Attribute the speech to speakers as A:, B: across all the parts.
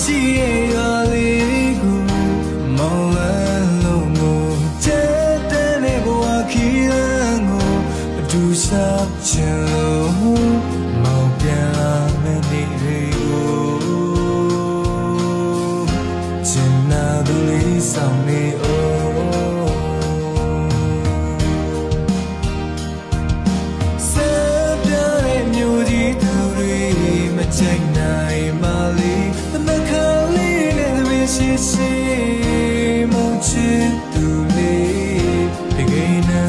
A: ရှိရဲ့ရွာလေးကိုမောင်လန်းလုံးကိုကျတဲ့တဲ့ဘဝခီးရန်ကိုအတူရှာချင်လို့မောင်ပြန်လာမယ့်နေ့တွေကိုချင်နာသူလေးဆောင်နေအောင်ဆပ်ပြတဲ့မြို့ကြီးသူတွေမချိုင်နို သမီးရှိရှိမုန်းချစ်သူလေးတကယ်နဲ့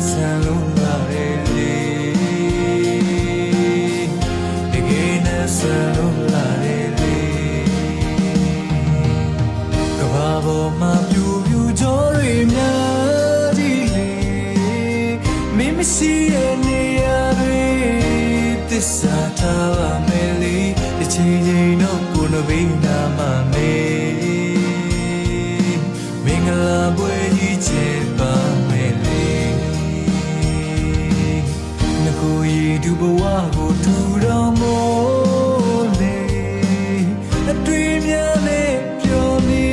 A: ဆန်လို့လာတယ်လေတကယ်နဲ့ဆန်လို့လာတယ်လေကဘာပေါ်မှာပြူပြူကြောတွေများကြီးလေမင်းမရှိရဲ့နေရာတွေသစ္စာထားပါမယ်လေတစ်ချိန်ချိန်တော့ကိုယ်နှဘေးနာမှာနေမင်္ဂလာပွဲကြီးချစ်ပါမယ်လေငကိုရီဒူဘဝကိုထူတော်မို့လေအတွေ့များနဲ့ပျော်နေ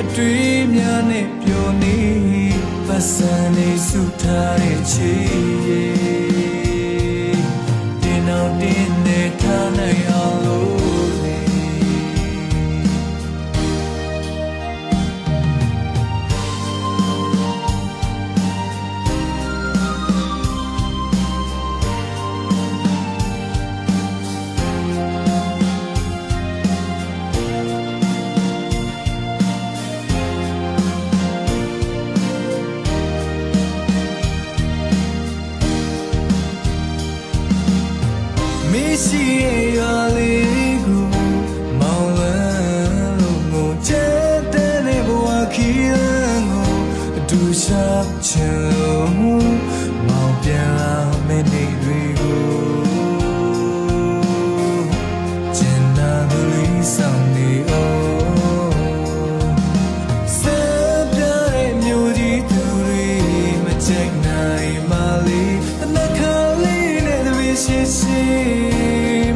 A: အတွေ့များနဲ့ပျော်နေပတ်စံနေစုထားတဲ့ချီတ မရှိရဲ့ရွာလေးကိုမောင်လန်းလို့ငိုချတဲ့တဲ့ဘဝခီးရန်ကိုအတူရှာချင်လို့မောင်ပြန်လာမယ့်နေ့တွေကိုကျင်နာသူလေးဆောင်နေအောင်ဆပ်ပြတဲ့မြို့ကြီးသူတွေမချိုင်နိုင်မလေးအနခါလေး နဲ့သမီးရှိရှိ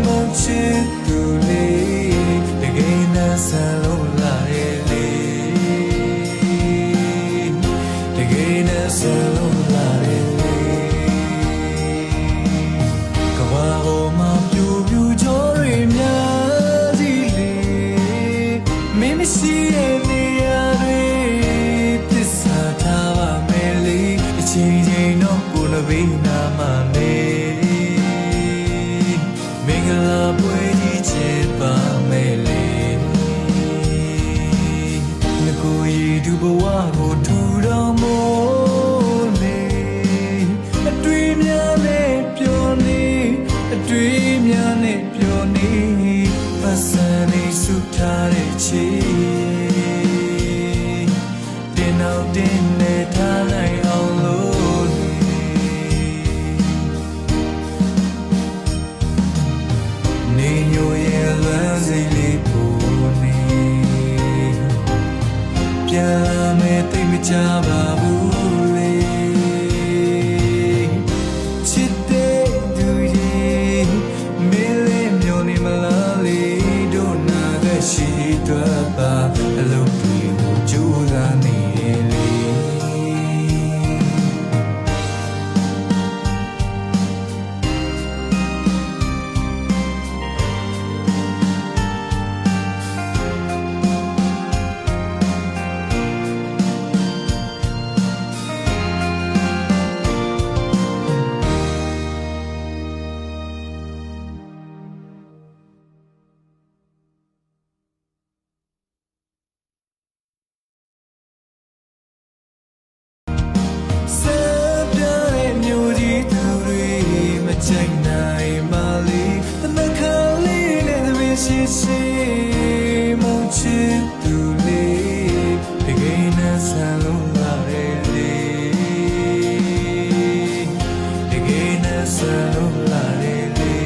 A: မုန်းချစ်သူလေးတကယ်နဲ့ဆန်လို့လာရဲ့လေတကယ်နဲ့ဆန်လို့လာရဲ့လေကဘာပေါ်မှာပြူပြူကြောတွေများကြီးလေမင်းမရှိရဲ့နေရာတွေသစ္စာထားပါမယ် ဘဝကိုထူ ပြန်လာမယ်သိမကြပါ ရှိရှိမုန်းချစ်သူလေးတကယ်နဲ့ဆန်လို့လာတယ်လေတကယ်နဲ့ဆန်လို့လာတယ်လေ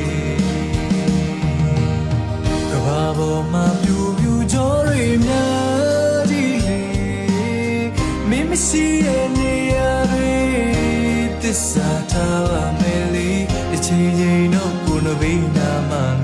A: ကဘာပေါ်မှာပြူပြူကြောတွေများကြီးလေမင်းမရှိရဲ့နေရာတွေသစ္စာထားပါမယ်လေတစ်ချိန်ချိန်တော့ကိုယ်နှဘေးနာမှာနေ